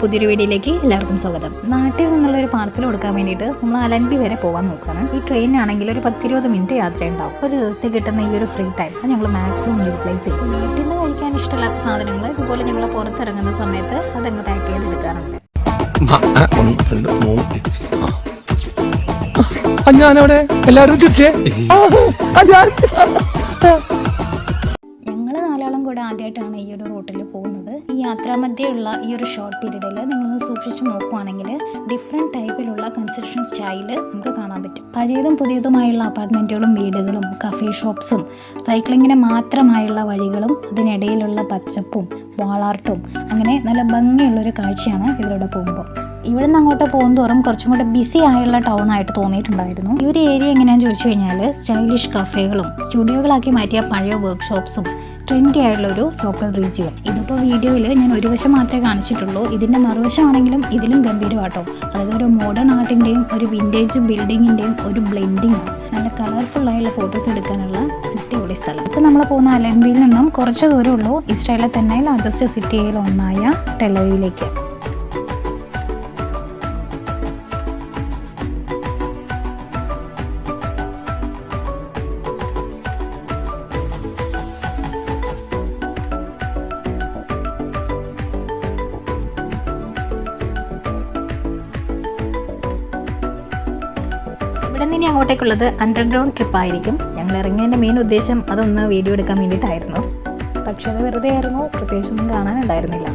പുതിയൊരു വീഡിയോയിലേക്ക് എല്ലാവർക്കും സ്വാഗതം. നാട്ടിൽ നിന്നുള്ള ഒരു പാർസൽ കൊടുക്കാൻ വേണ്ടിയിട്ട് നമ്മൾ അലൻബി വരെ പോകാൻ നോക്കുകയാണ്. ഈ ട്രെയിനാണെങ്കിൽ ഒരു പത്തിരുപത് മിനിറ്റ് യാത്ര ഉണ്ടാവും ഒരു ദിവസത്തെ കിട്ടുന്ന ഈ ഒരു ഫ്രീ ടൈം അത് ഞങ്ങൾ മാക്സിമം യൂട്ടിലൈസ് ചെയ്യും. വീട്ടിൽ നിന്ന് കഴിക്കാൻ ഇഷ്ടമില്ലാത്ത സാധനങ്ങൾ ഇതുപോലെ ഞങ്ങൾ പുറത്തിറങ്ങുന്ന സമയത്ത് അതങ്ങ് പാക്ക് ചെയ്ത് എടുക്കാറുണ്ട്. ഒന്ന് രണ്ട് മൂന്ന് ആ, ഞാനവിടെ. എല്ലാവരും ചിരിച്ചേ ഞാൻ. ആദ്യമായിട്ടാണ് ഈ ഒരു റൂട്ടിൽ പോകുന്നത്. ഈ യാത്രാമധ്യയുള്ള ഈ ഒരു ഷോർട്ട് പീരീഡിൽ നിങ്ങളൊന്ന് സൂക്ഷിച്ച് നോക്കുവാണെങ്കിൽ ഡിഫറെന്റ് ടൈപ്പിലുള്ള കൺസ്ട്രക്ഷൻ സ്റ്റൈൽ നമുക്ക് കാണാൻ പറ്റും. പഴയതും പുതിയതുമായുള്ള അപ്പാർട്ട്മെന്റുകളും വീടുകളും കഫേ ഷോപ്സും സൈക്ലിങ്ങിന് മാത്രമായുള്ള വഴികളും അതിനിടയിലുള്ള പച്ചപ്പും വാളാർട്ടും അങ്ങനെ നല്ല ഭംഗിയുള്ളൊരു കാഴ്ചയാണ് ഇതിലൂടെ പോകുമ്പോൾ. ഇവിടെ നിന്ന് അങ്ങോട്ട് പോകും തോറും കുറച്ചും കൂടെ ബിസി ആയുള്ള ടൗൺ ആയിട്ട് തോന്നിയിട്ടുണ്ടായിരുന്നു. ഈ ഒരു ഏരിയ എങ്ങനെയാണെന്ന് ചോദിച്ചു കഴിഞ്ഞാൽ സ്റ്റൈലിഷ് കഫേകളും സ്റ്റുഡിയോകളാക്കി മാറ്റിയ പഴയ വർക്ക്ഷോപ്സും ട്രെൻഡി ആയിട്ടുള്ള ഒരു ലോക്കൽ റീജിയൻ ഇതിപ്പോൾ വീഡിയോയിൽ ഞാൻ ഒരു വശം മാത്രമേ കാണിച്ചിട്ടുള്ളൂ. ഇതിന്റെ മറുവശമാണെങ്കിലും ഇതിലും ഗംഭീരമാട്ടോ. അതായത് ഒരു മോഡേൺ ആർട്ടിന്റെയും ഒരു വിന്റേജ് ബിൽഡിങ്ങിന്റെയും ഒരു ബ്ലെൻഡിങ് നല്ല കളർഫുള്ളായുള്ള ഫോട്ടോസ് എടുക്കാനുള്ള അടിപൊളി സ്ഥലം. ഇപ്പോൾ നമ്മൾ പോകുന്ന അലൻബിയിൽ നിന്നും കുറച്ച് ദൂരമുള്ളൂ. ഇസ്രായേലിലെ തന്നെ ലാർജസ്റ്റ് സിറ്റിയിൽ ഒന്നായ ടെലവിയിലേക്ക് ഇവിടെ നിന്ന് അങ്ങോട്ടേക്കുള്ളത് അണ്ടർഗ്രൗണ്ട് ട്രിപ്പ് ആയിരിക്കും. ഞങ്ങൾ ഇറങ്ങിയതിന്റെ മെയിൻ ഉദ്ദേശം അതൊന്ന് വീഡിയോ എടുക്കാൻ വേണ്ടിയിട്ടായിരുന്നു. പക്ഷേ അത് വെറുതെ ആയിരുന്നു. പ്രത്യേകിച്ചൊന്നും കാണാനുണ്ടായിരുന്നില്ല.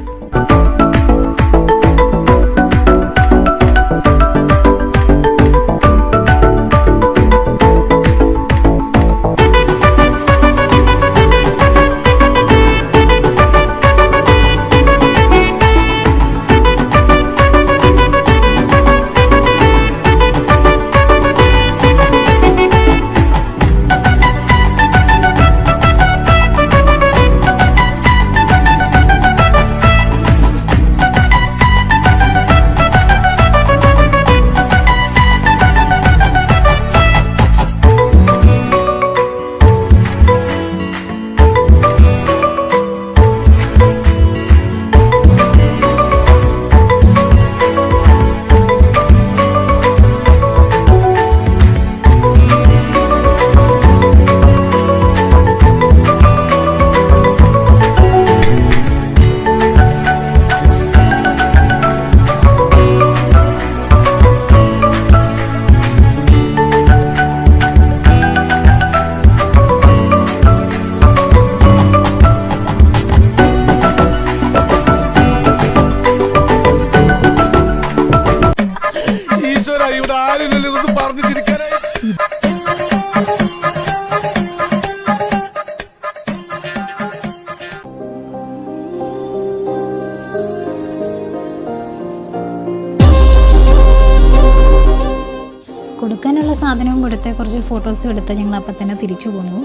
കൊടുക്കാനുള്ള സാധനവും കൊടുത്ത് കുറച്ച് ഫോട്ടോസും എടുത്ത് ഞങ്ങൾ അപ്പം തന്നെ തിരിച്ചു പോന്നു.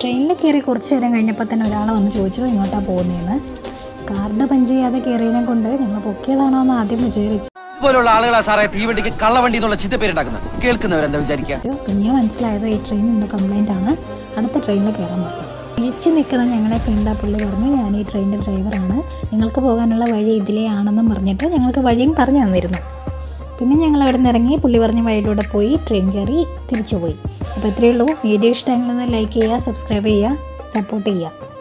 ട്രെയിനിൽ കയറി കുറച്ച് നേരം കഴിഞ്ഞപ്പോൾ തന്നെ ഒരാൾ വന്ന് ചോദിച്ചു എങ്ങോട്ടാണ് പോകുന്നതെന്ന് കാർഡ് പഞ്ച് ചെയ്യാതെ കയറിയതിനെ കൊണ്ട് ഞങ്ങൾ പൊക്കിയതാണോ എന്ന് ആദ്യം വിചാരിച്ചു. പോലുള്ള ആളുകളാ സാറേ തീവണ്ടിക്ക് കള്ളവണ്ടി എന്നുള്ള ചിന്തപ്പേരുണ്ടാക്കുന്നത് കേൾക്കുന്നവരെന്താ വിചാരിക്കുക പിന്നെ മനസ്സിലായത് ഈ ട്രെയിൻ എന്തോ കംപ്ലൈന്റ് ആണ്. അടുത്ത ട്രെയിനിൽ കയറാൻ പറ്റും ഇഴിച്ചു നിൽക്കുന്ന ഞങ്ങളെ കണ്ട പുള്ളി പറഞ്ഞു ഞാൻ ഈ ട്രെയിനിന്റെ ഡ്രൈവറാണ് നിങ്ങൾക്ക് പോകാനുള്ള വഴി ഇതിലേ ആണെന്നും പറഞ്ഞിട്ട് ഞങ്ങൾക്ക് വഴിയും പറഞ്ഞു തന്നിരുന്നു. പിന്നെ ഞങ്ങൾ അവിടെ നിന്ന് ഇറങ്ങി പുള്ളി പറഞ്ഞ വഴിയിലൂടെ പോയി ട്രെയിൻ കയറി തിരിച്ചു പോയി അപ്പോൾ ഇത്രയേ ഉള്ളൂ. വീഡിയോ ഇഷ്ടമെങ്കിൽ ലൈക്ക് ചെയ്യുക സബ്സ്ക്രൈബ് ചെയ്യുക സപ്പോർട്ട് ചെയ്യുക.